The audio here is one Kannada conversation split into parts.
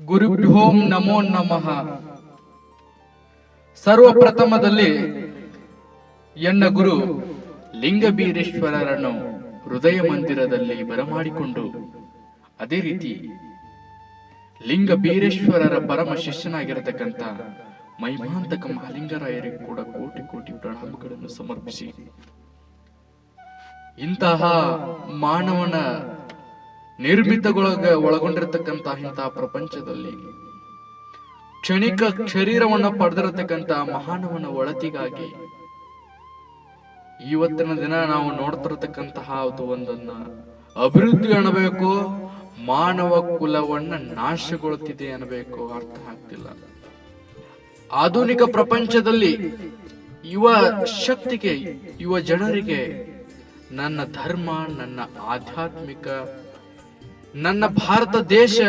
ಗುರುಭ್ಯೋಂ ನಮೋ ನಮಃ. ಸರ್ವಪ್ರಥಮದಲ್ಲಿ ಎನ್ನ ಗುರು ಲಿಂಗಬೀರೇಶ್ವರರನ್ನು ಹೃದಯ ಮಂದಿರದಲ್ಲಿ ಬರಮಾಡಿಕೊಂಡು, ಅದೇ ರೀತಿ ಲಿಂಗ ಬೀರೇಶ್ವರರ ಪರಮ ಶಿಷ್ಯನಾಗಿರತಕ್ಕಂಥ ಮೈಮಾಂತಕ ಮಹಾಲಿಂಗರಾಯರಿಗೆ ಕೂಡ ಕೋಟಿ ಕೋಟಿ ಪ್ರಣಾಮಗಳನ್ನು ಸಮರ್ಪಿಸಿ. ಇಂತಹ ಮಾನವನ ನಿರ್ಮಿತಗೊಳಗ ಒಳಗೊಂಡಿರತಕ್ಕಂತಹ ಇಂತಹ ಪ್ರಪಂಚದಲ್ಲಿ ಕ್ಷಣಿಕ ಶರೀರವನ್ನು ಪಡೆದಿರತಕ್ಕಂತ ಮಹಾನವನ ಒಳತಿಗಾಗಿ ಇವತ್ತಿನ ದಿನ ನಾವು ನೋಡ್ತಿರತಕ್ಕಂತಹ ಅದು ಒಂದನ್ನ ಅಭಿವೃದ್ಧಿ ಅನ್ನಬೇಕು, ಮಾನವ ಕುಲವನ್ನ ನಾಶಗೊಳ್ಳುತ್ತಿದೆ ಅನ್ನಬೇಕು ಅರ್ಥ ಆಗ್ತಿಲ್ಲ. ಆಧುನಿಕ ಪ್ರಪಂಚದಲ್ಲಿ ಯುವ ಶಕ್ತಿಗೆ, ಯುವ ಜನರಿಗೆ ನನ್ನ ಧರ್ಮ, ನನ್ನ ಆಧ್ಯಾತ್ಮಿಕ ನನ್ನ ಭಾರತ ದೇಶ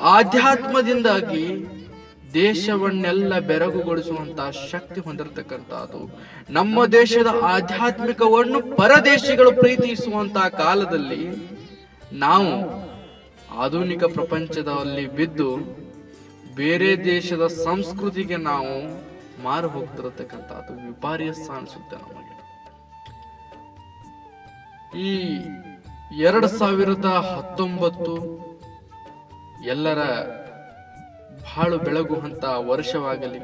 ಆಧ್ಯಾತ್ಮದಿಂದಾಗಿ ದೇಶವನ್ನೆಲ್ಲ ಬೆರಗುಗೊಳಿಸುವಂತಹ ಶಕ್ತಿ ಹೊಂದಿರತಕ್ಕಂಥದ್ದು. ನಮ್ಮ ದೇಶದ ಆಧ್ಯಾತ್ಮಿಕವನ್ನು ಪರದೇಶಿಗಳು ಪ್ರೀತಿಸುವಂತಹ ಕಾಲದಲ್ಲಿ ನಾವು ಆಧುನಿಕ ಪ್ರಪಂಚದಲ್ಲಿ ಬಿದ್ದು ಬೇರೆ ದೇಶದ ಸಂಸ್ಕೃತಿಗೆ ನಾವು ಮಾರು ಹೋಗ್ತಿರತಕ್ಕಂಥದ್ದು. ವಿಪರ್ಯಾಸ ಅನಿಸುತ್ತೆ ನಮಗೆ. ಈ ಎರಡು ಸಾವಿರದ ಹತ್ತೊಂಬತ್ತು ಎಲ್ಲರ ಬಾಳು ಬೆಳಗುವಂತ ವರ್ಷವಾಗಲಿ.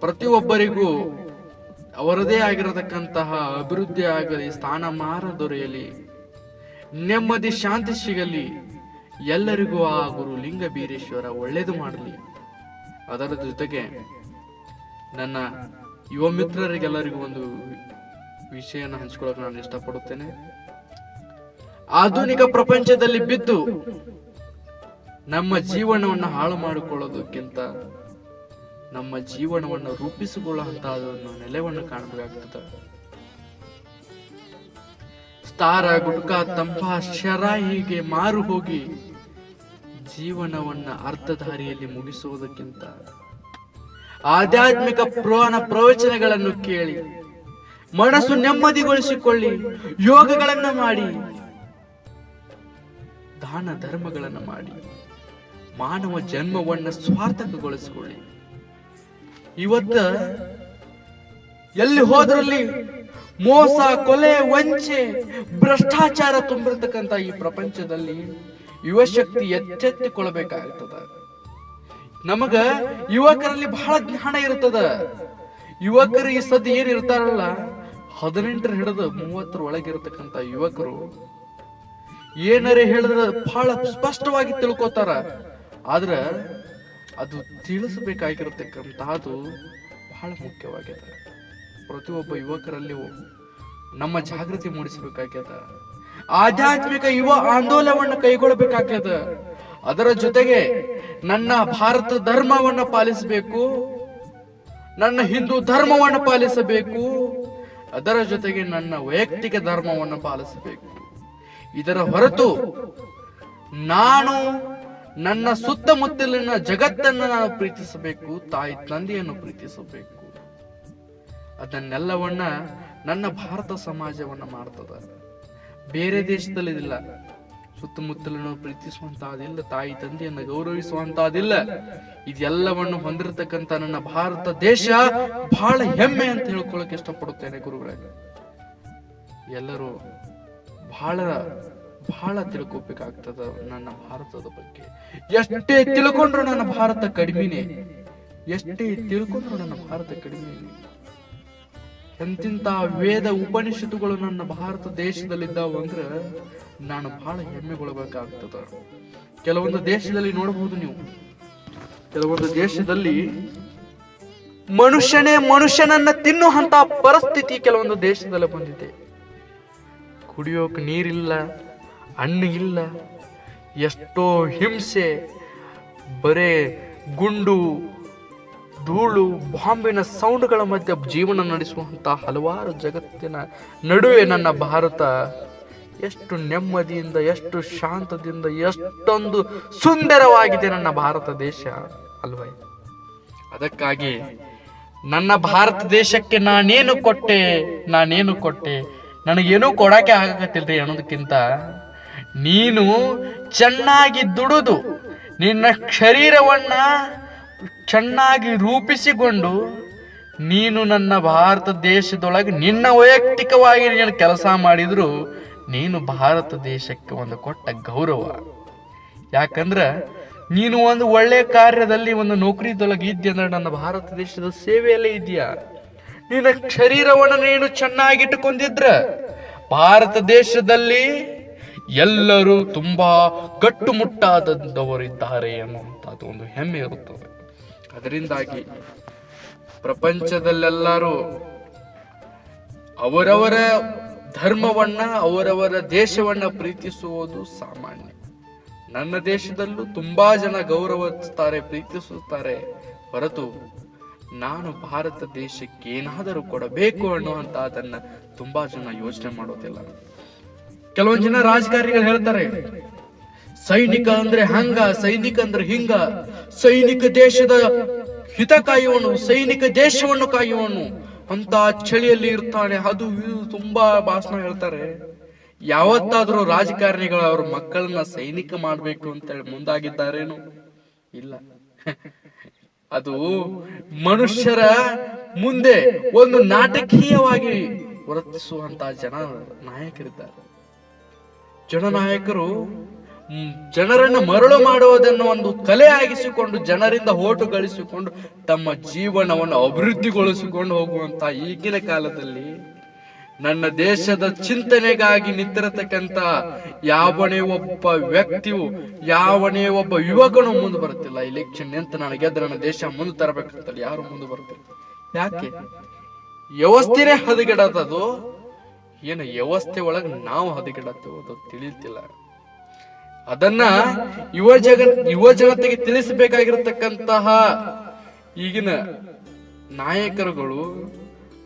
ಪ್ರತಿಯೊಬ್ಬರಿಗೂ ಅವರದೇ ಆಗಿರತಕ್ಕಂತಹ ಅಭಿವೃದ್ಧಿ ಆಗಲಿ, ಸ್ಥಾನಮಾನ ದೊರೆಯಲಿ, ನೆಮ್ಮದಿ, ಶಾಂತಿ ಸಿಗಲಿ, ಎಲ್ಲರಿಗೂ ಆ ಗುರು ಲಿಂಗ ಬೀರೇಶ್ವರ ಒಳ್ಳೇದು ಮಾಡಲಿ. ಅದರ ಜೊತೆಗೆ ನನ್ನ ಯುವ ಮಿತ್ರರಿಗೆಲ್ಲರಿಗೂ ಒಂದು ವಿಷಯನ ಹಂಚ್ಕೊಳ್ಳೋಕೆ ನಾನು ಇಷ್ಟಪಡುತ್ತೇನೆ. ಆಧುನಿಕ ಪ್ರಪಂಚದಲ್ಲಿ ಬಿದ್ದು ನಮ್ಮ ಜೀವನವನ್ನು ಹಾಳು ಮಾಡಿಕೊಳ್ಳೋದಕ್ಕಿಂತ ನಮ್ಮ ಜೀವನವನ್ನು ರೂಪಿಸಿಕೊಳ್ಳುವಂತಹದನ್ನು ನೆಲೆವನ್ನು ಕಾಣಬೇಕಾಗ್ತದೆ. ಸ್ತಾರ ಗುಡ್ಕ ತಂಪ, ಶರ ಹೀಗೆ ಮಾರು ಹೋಗಿ ಜೀವನವನ್ನ ಅರ್ಥಧಾರಿಯಲ್ಲಿ ಮುಗಿಸುವುದಕ್ಕಿಂತ ಆಧ್ಯಾತ್ಮಿಕ ಪುರಾಣ ಪ್ರವಚನಗಳನ್ನು ಕೇಳಿ, ಮನಸ್ಸು ನೆಮ್ಮದಿಗೊಳಿಸಿಕೊಳ್ಳಿ, ಯೋಗಗಳನ್ನು ಮಾಡಿ ದಾನ ಧರ್ಮಗಳನ್ನು ಮಾಡಿ. ಮಾನವ ಜನ್ಮವನ್ನು ಸ್ವಾರ್ಥಕಗೊಳಿಸಿಕೊಳ್ಳಿ. ಇವತ್ತ ಎಲ್ಲಿ ಹೋದ್ರಲ್ಲಿ ಮೋಸ, ಕೊಲೆ, ವಂಚೆ, ಭ್ರಷ್ಟಾಚಾರ ತುಂಬಿರ್ತಕ್ಕಂಥ ಈ ಪ್ರಪಂಚದಲ್ಲಿ ಯುವಶಕ್ತಿ ಎಚ್ಚೆತ್ತುಕೊಳ್ಬೇಕಾಗ್ತದ. ನಮಗ ಯುವಕರಲ್ಲಿ ಬಹಳ ಜ್ಞಾನ ಇರ್ತದ. ಯುವಕರು ಈ ಸದ್ಯ ಏನಿರ್ತಾರಲ್ಲ, ಹದಿನೆಂಟರ ಹಿಡಿದು ಮೂವತ್ತರ ಒಳಗಿರತಕ್ಕಂಥ ಯುವಕರು ಏನರೇ ಹೇಳಿದ್ರೆ ಬಹಳ ಸ್ಪಷ್ಟವಾಗಿ ತಿಳ್ಕೊತಾರ. ಆದ್ರ ಅದು ತಿಳಿಸಬೇಕಾಗಿರತಕ್ಕಂತಹದು ಬಹಳ ಮುಖ್ಯವಾಗ್ಯದ. ಪ್ರತಿಯೊಬ್ಬ ಯುವಕರಲ್ಲಿ ನಮ್ಮ ಜಾಗೃತಿ ಮೂಡಿಸಬೇಕಾಗ್ಯದ. ಆಧ್ಯಾತ್ಮಿಕ ಯುವ ಆಂದೋಲನವನ್ನು ಕೈಗೊಳ್ಳಬೇಕಾಗ್ಯದ. ಅದರ ಜೊತೆಗೆ ನನ್ನ ಭಾರತ ಧರ್ಮವನ್ನು ಪಾಲಿಸಬೇಕು, ನನ್ನ ಹಿಂದೂ ಧರ್ಮವನ್ನು ಪಾಲಿಸಬೇಕು, ಅದರ ಜೊತೆಗೆ ನನ್ನ ವೈಯಕ್ತಿಕ ಧರ್ಮವನ್ನು ಪಾಲಿಸಬೇಕು. ಇದರ ಹೊರತು ನಾನು ನನ್ನ ಸುತ್ತಮುತ್ತಲಿನ ಜಗತ್ತನ್ನು ನಾನು ಪ್ರೀತಿಸಬೇಕು, ತಾಯಿ ತಂದೆಯನ್ನು ಪ್ರೀತಿಸಬೇಕು. ಅದನ್ನೆಲ್ಲವನ್ನ ನನ್ನ ಭಾರತ ಸಮಾಜವನ್ನ ಮಾಡ್ತದ. ಬೇರೆ ದೇಶದಲ್ಲಿ ಇದಿಲ್ಲ. ಸುತ್ತಮುತ್ತಲನ್ನು ಪ್ರೀತಿಸುವಂತಹದಿಲ್ಲ ತಾಯಿ ತಂದೆಯನ್ನು ಗೌರವಿಸುವಂತಹದಿಲ್ಲ ಇದೆಲ್ಲವನ್ನು ಹೊಂದಿರತಕ್ಕಂತ ನನ್ನ ಭಾರತ ದೇಶ ಬಹಳ ಹೆಮ್ಮೆ ಅಂತ ಹೇಳ್ಕೊಳಕ್ ಇಷ್ಟಪಡುತ್ತೇನೆ ಗುರುಗಳೇ. ಎಲ್ಲರೂ ಬಹಳ ಬಹಳ ತಿಳ್ಕೊಬೇಕಾಗ್ತದ ನನ್ನ ಭಾರತದ ಬಗ್ಗೆ. ಎಷ್ಟೇ ತಿಳ್ಕೊಂಡ್ರು ನನ್ನ ಭಾರತ ಕಡಿಮೆನೆ. ಎಷ್ಟೇ ತಿಳ್ಕೊಂಡ್ರು ನನ್ನ ಭಾರತ ಕಡಿಮೆ ಎಂತಿಂತ ವೇದ ಉಪನಿಷತ್ತುಗಳು ನನ್ನ ಭಾರತ ದೇಶದಲ್ಲಿದ್ದಾವ ಅಂದ್ರ ನಾನು ಬಹಳ ಹೆಮ್ಮೆಗೊಳ್ಳಬೇಕಾಗ್ತದ ಕೆಲವೊಂದು ದೇಶದಲ್ಲಿ ನೋಡಬಹುದು ನೀವು. ಕೆಲವೊಂದು ದೇಶದಲ್ಲಿ ಮನುಷ್ಯನೇ ಮನುಷ್ಯನನ್ನ ತಿನ್ನುವಂತ ಪರಿಸ್ಥಿತಿ ಕೆಲವೊಂದು ದೇಶದಲ್ಲಿ ಬಂದಿದೆ. ಕುಡಿಯೋಕೆ ನೀರಿಲ್ಲ, ಹಣ್ಣು ಇಲ್ಲ. ಎಷ್ಟೋ ಹಿಂಸೆ, ಬರೇ ಗುಂಡು, ಧೂಳು, ಬಾಂಬಿನ ಸೌಂಡ್ಗಳ ಮಧ್ಯೆ ಜೀವನ ನಡೆಸುವಂಥ ಹಲವಾರು ಜಗತ್ತಿನ ನಡುವೆ ನನ್ನ ಭಾರತ. ಎಷ್ಟು ನೆಮ್ಮದಿಯಿಂದ, ಎಷ್ಟು ಶಾಂತದಿಂದ, ಎಷ್ಟೊಂದು ಸುಂದರವಾಗಿದೆ ನನ್ನ ಭಾರತ ದೇಶ ಅಲ್ವೇ? ಅದಕ್ಕಾಗಿ ನನ್ನ ಭಾರತ ದೇಶಕ್ಕೆ ನಾನೇನು ಕೊಟ್ಟೆ ನಾನೇನು ಕೊಟ್ಟೆ? ನನಗೇನೂ ಕೊಡಕ್ಕೆ ಆಗಕತ್ತಿಲ್ರಿ ಅನ್ನೋದಕ್ಕಿಂತ ನೀನು ಚೆನ್ನಾಗಿ ದುಡಿದು, ನಿನ್ನ ಶರೀರವನ್ನು ಚೆನ್ನಾಗಿ ರೂಪಿಸಿಕೊಂಡು ನೀನು ನನ್ನ ಭಾರತ ದೇಶದೊಳಗೆ ನಿನ್ನ ವೈಯಕ್ತಿಕವಾಗಿ ನೀನು ಕೆಲಸ ಮಾಡಿದರೂ ನೀನು ಭಾರತ ದೇಶಕ್ಕೆ ಒಂದು ಕೊಟ್ಟ ಗೌರವ. ಯಾಕಂದ್ರೆ ನೀನು ಒಂದು ಒಳ್ಳೆ ಕಾರ್ಯದಲ್ಲಿ ಒಂದು ನೌಕರಿದೊಳಗೆ ಇದ್ದೆ ಅಂದ್ರೆ ನನ್ನ ಭಾರತ ದೇಶದ ಸೇವೆಯಲ್ಲೇ ಇದೆಯಾ ನಿನ್ನ ಶರೀರವನ್ನು ನೀನು ಚೆನ್ನಾಗಿಟ್ಟುಕೊಂಡಿದ್ರ ಭಾರತ ದೇಶದಲ್ಲಿ ಎಲ್ಲರೂ ತುಂಬಾ ಗಟ್ಟುಮುಟ್ಟಾದವರಿದ್ದಾರೆ ಅನ್ನುವಂಥದ್ದು ಒಂದು ಹೆಮ್ಮೆ ಇರುತ್ತದೆ. ಅದರಿಂದಾಗಿ ಪ್ರಪಂಚದಲ್ಲೆಲ್ಲರೂ ಅವರವರ ಧರ್ಮವನ್ನ, ಅವರವರ ದೇಶವನ್ನ ಪ್ರೀತಿಸುವುದು ಸಾಮಾನ್ಯ. ನನ್ನ ದೇಶದಲ್ಲೂ ತುಂಬಾ ಜನ ಗೌರವಿಸುತ್ತಾರೆ, ಪ್ರೀತಿಸುತ್ತಾರೆ, ಹೊರತು ನಾನು ಭಾರತ ದೇಶಕ್ಕೆ ಏನಾದರೂ ಕೊಡಬೇಕು ಅನ್ನುವಂತ ಅದನ್ನ ತುಂಬಾ ಜನ ಯೋಚನೆ ಮಾಡೋದಿಲ್ಲ. ಕೆಲವೊಂದು ಜನ ರಾಜಕಾರಣಿಗಳು ಹೇಳ್ತಾರೆ, ಸೈನಿಕ ಅಂದ್ರೆ ಹಂಗ, ಸೈನಿಕ ಅಂದ್ರೆ ಹಿಂಗ, ಸೈನಿಕ ದೇಶದ ಹಿತ ಕಾಯುವನು, ಸೈನಿಕ ದೇಶವನ್ನು ಕಾಯುವನು ಅಂತ ಚಳಿಯಲ್ಲಿ ಇರ್ತಾನೆ, ಅದು ತುಂಬಾ ಭಾಷಣ ಹೇಳ್ತಾರೆ. ಯಾವತ್ತಾದ್ರೂ ರಾಜಕಾರಣಿಗಳು ಅವ್ರ ಮಕ್ಕಳನ್ನ ಸೈನಿಕ ಮಾಡ್ಬೇಕು ಅಂತೇಳಿ ಮುಂದಾಗಿದ್ದಾರೇನು? ಇಲ್ಲ. ಅದು ಮನುಷ್ಯರ ಮುಂದೆ ಒಂದು ನಾಟಕೀಯವಾಗಿ ವರ್ತಿಸುವಂತ ಜನ ನಾಯಕರಿದ್ದಾರೆ. ಜನನಾಯಕರು ಜನರನ್ನು ಮರಳು ಮಾಡುವುದನ್ನು ಒಂದು ಕಲೆ ಆಗಿಸಿಕೊಂಡು ಜನರಿಂದ ಓಟು ಗಳಿಸಿಕೊಂಡು ತಮ್ಮ ಜೀವನವನ್ನು ಅಭಿವೃದ್ಧಿಗೊಳಿಸಿಕೊಂಡು ಹೋಗುವಂತ ಈಗಿನ ಕಾಲದಲ್ಲಿ ನನ್ನ ದೇಶದ ಚಿಂತನೆಗಾಗಿ ನಿಂತಿರತಕ್ಕಂತ ಯಾವನೇ ಒಬ್ಬ ವ್ಯಕ್ತಿಯು, ಯಾವನೇ ಒಬ್ಬ ಯುವಕನು ಮುಂದೆ ಬರುತ್ತಿಲ್ಲ. ಇಲೆಕ್ಷನ್ ಎಂತ ನಾನು ಗೆದ್ದ ನನ್ನ ದೇಶ ಮುಂದೆ ತರಬೇಕಂತಲ್ಲ ಯಾರು ಮುಂದೆ ಬರ್ತಿಲ್ಲ ಯಾಕೆ? ವ್ಯವಸ್ಥೆನೇ ಹದಗೆಡತದು ಏನು ವ್ಯವಸ್ಥೆ ಒಳಗೆ ನಾವು ಹದಗೆಡತ್ತೇವೆ ಅದು ತಿಳಿತಿಲ್ಲ. ಅದನ್ನ ಯುವ ಜಗ ಯುವ ಜಗತ್ತಿಗೆ ತಿಳಿಸಬೇಕಾಗಿರತಕ್ಕಂತಹ ಈಗಿನ ನಾಯಕರುಗಳು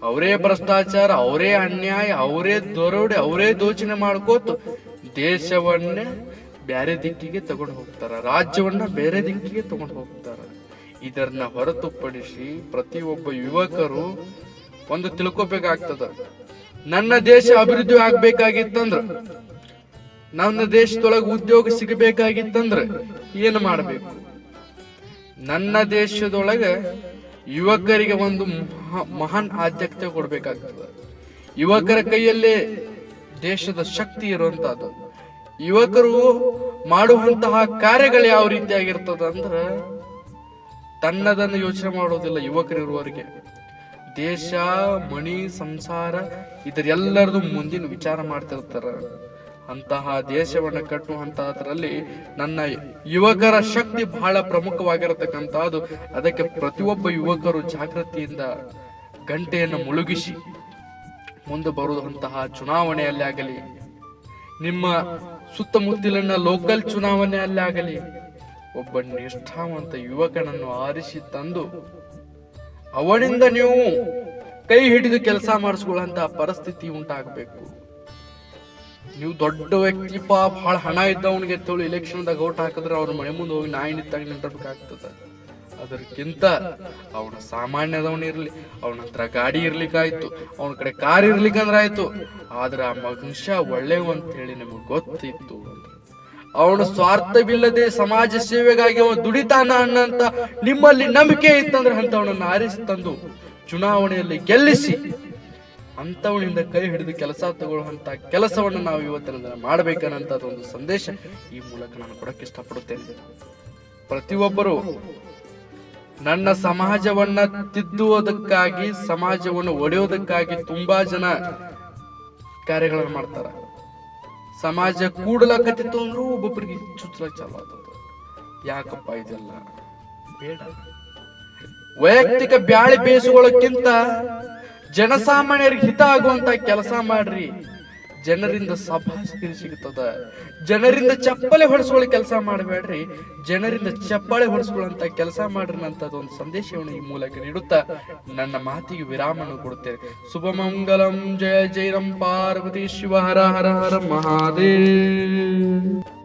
ಅವರೇ ಭ್ರಷ್ಟಾಚಾರ, ಅವರೇ ಅನ್ಯಾಯ, ಅವರೇ ದೊರೋಡೆ, ಅವರೇ ದೋಚನೆ ಮಾಡ್ಕೋತ ದೇಶವನ್ನೇ ಬೇರೆ ದಿಕ್ಕಿಗೆ ತಗೊಂಡು ಹೋಗ್ತಾರ, ರಾಜ್ಯವನ್ನ ಬೇರೆ ದಿಕ್ಕಿಗೆ ತಗೊಂಡು ಹೋಗ್ತಾರ. ಇದನ್ನ ಹೊರತುಪಡಿಸಿ ಪ್ರತಿಯೊಬ್ಬ ಯುವಕರು ಒಂದು ತಿಳ್ಕೊಬೇಕಾಗ್ತದ, ನನ್ನ ದೇಶ ಅಭಿವೃದ್ಧಿ ಆಗ್ಬೇಕಾಗಿತ್ತಂದ್ರ, ನನ್ನ ದೇಶದೊಳಗೆ ಉದ್ಯೋಗ ಸಿಗಬೇಕಾಗಿತ್ತಂದ್ರ ಏನು ಮಾಡಬೇಕು? ನನ್ನ ದೇಶದೊಳಗೆ ಯುವಕರಿಗೆ ಒಂದು ಮಹಾ- ಮಹಾನ್ ಆದ್ಯತೆ ಕೊಡ್ಬೇಕಾಗ್ತದೆ. ಯುವಕರ ಕೈಯಲ್ಲೇ ದೇಶದ ಶಕ್ತಿ ಇರುವಂತಹದ್ದು. ಯುವಕರು ಮಾಡುವಂತಹ ಕಾರ್ಯಗಳು ಯಾವ ರೀತಿಯಾಗಿರ್ತದ ಅಂದ್ರ ತನ್ನದನ್ನು ಯೋಚನೆ ಮಾಡೋದಿಲ್ಲ ಯುವಕರಿರುವವರಿಗೆ. ದೇಶ, ಮಣಿ, ಸಂಸಾರ ಇದರೆಲ್ಲರದು ಮುಂದಿನ ವಿಚಾರ ಮಾಡ್ತಿರ್ತಾರ. ಅಂತಹ ದೇಶವನ್ನು ಕಟ್ಟುವಂತಹದ್ರಲ್ಲಿ ನನ್ನ ಯುವಕರ ಶಕ್ತಿ ಬಹಳ ಪ್ರಮುಖವಾಗಿರತಕ್ಕಂತಹದ್ದು. ಅದಕ್ಕೆ ಪ್ರತಿಯೊಬ್ಬ ಯುವಕರು ಜಾಗೃತಿಯಿಂದ ಗಂಟೆಯನ್ನು ಮುಳುಗಿಸಿ ಮುಂದೆ ಬರುವಂತಹ ಚುನಾವಣೆಯಲ್ಲಿ ಆಗಲಿ, ನಿಮ್ಮ ಸುತ್ತಮುತ್ತಲಿನ ಲೋಕಲ್ ಚುನಾವಣೆಯಲ್ಲಿ ಆಗಲಿ, ಒಬ್ಬ ನಿಷ್ಠಾವಂತ ಯುವಕನನ್ನು ಆರಿಸಿ ತಂದು ಅವನಿಂದ ನೀವು ಕೈ ಹಿಡಿದು ಕೆಲಸ ಮಾಡಿಸ್ಕೊಳ್ಳುವಂತಹ ಪರಿಸ್ಥಿತಿ ಉಂಟಾಗಬೇಕು. ನೀವು ದೊಡ್ಡ ವ್ಯಕ್ತಿಪ್ಪ ಬಹಳ ಹಣ ಇದ್ದವನಿಗೆ ಎತ್ತೋಳು ಇಲೆಕ್ಷನ್ದಾಗ ಓಟ್ ಹಾಕಿದ್ರೆ ಅವ್ರ ಮನೆ ಮುಂದೆ ಹೋಗಿ ನಾಯಿ ನಿಂತಾಗ ನಿಂತಿರ್ಬೇಕಾಗ್ತದ. ಅದಕ್ಕಿಂತ ಅವನ ಸಾಮಾನ್ಯದವನ ಇರ್ಲಿ, ಅವನ ಹತ್ರ ಗಾಡಿ ಇರ್ಲಿಕ್ಕಾಯ್ತು, ಅವನ ಕಡೆ ಕಾರ್ ಇರ್ಲಿಕ್ಕಂದ್ರೆ ಆಯ್ತು ಆದ್ರೆ ಆ ಮನುಷ್ಯ ಒಳ್ಳೆವ ಅಂತ ಹೇಳಿ ನಿಮಗೆ ಗೊತ್ತಿತ್ತು. ಅವನು ಸ್ವಾರ್ಥವಿಲ್ಲದೆ ಸಮಾಜ ಸೇವೆಗಾಗಿ ಅವನು ದುಡಿತಾನ ಅನ್ನಂತ ನಿಮ್ಮಲ್ಲಿ ನಂಬಿಕೆ ಇತ್ತಂದ್ರೆ ಅಂತವನನ್ನ ಆರಿಸಿ ತಂದು ಚುನಾವಣೆಯಲ್ಲಿ ಗೆಲ್ಲಿಸಿ. ಅಂತವನಿಂದ ಕೈ ಹಿಡಿದು ಕೆಲಸ ತಗೊಳ್ಳುವಂತ ಕೆಲಸವನ್ನು ನಾವು ಇವತ್ತಿನ ದಿನ ಮಾಡಬೇಕನ್ನಂತ ಒಂದು ಸಂದೇಶ ಈ ಮೂಲಕ ನಾನು ಕೊಡಕ್ಕೆ ಇಷ್ಟಪಡುತ್ತೇನೆ. ಪ್ರತಿಯೊಬ್ಬರು ನನ್ನ ಸಮಾಜವನ್ನ ತಿದ್ದುವುದಕ್ಕಾಗಿ, ಸಮಾಜವನ್ನು ಒಡೆಯೋದಕ್ಕಾಗಿ ತುಂಬಾ ಜನ ಕಾರ್ಯಗಳನ್ನು ಮಾಡ್ತಾರ. ಸಮಾಜ ಕೂಡಲಕತ್ತಿತ್ತು ಅಂದ್ರೂ ಒಬ್ಬೊಬ್ಬರಿಗೆ ಚುಚ್ಚಲ ಚಾಲು ಯಾಕಪ್ಪ ಇದೆಲ್ಲ? ಬೇಡ. ವೈಯಕ್ತಿಕ ಬ್ಯಾಳಿ ಬೇಯಿಸ್ಕೊಳ್ಳೋಕ್ಕಿಂತ ಜನಸಾಮಾನ್ಯರಿಗೆ ಹಿತ ಆಗುವಂತ ಕೆಲಸ ಮಾಡ್ರಿ. ಜನರಿಂದ ಸಭಾಷಿಗೆ ಸಿಗ್ತದ. ಜನರಿಂದ ಚಪ್ಪಲೆ ಹೊಡೆಸ್ಕೊಳ್ಳಿ ಕೆಲಸ ಮಾಡಬೇಡ್ರಿ. ಜನರಿಂದ ಚಪ್ಪಾಳೆ ಹೊಡೆಸ್ಕೊಳ್ಳುವಂತ ಕೆಲಸ ಮಾಡ್ರಿ ಒಂದು ಸಂದೇಶವನ್ನು ಈ ಮೂಲಕ ನೀಡುತ್ತಾ. ನನ್ನ ಮಾತಿಗೆ ವಿರಾಮವನ್ನು ಕೊಡುತ್ತೇನೆ. ಶುಭಮಂಗಲಂ ಜಯ ಜೈರಂ, ಪಾರ್ವತಿ, ಶಿವ, ಹರ ಹರ ಹರ, ಮಹಾದೇವ್.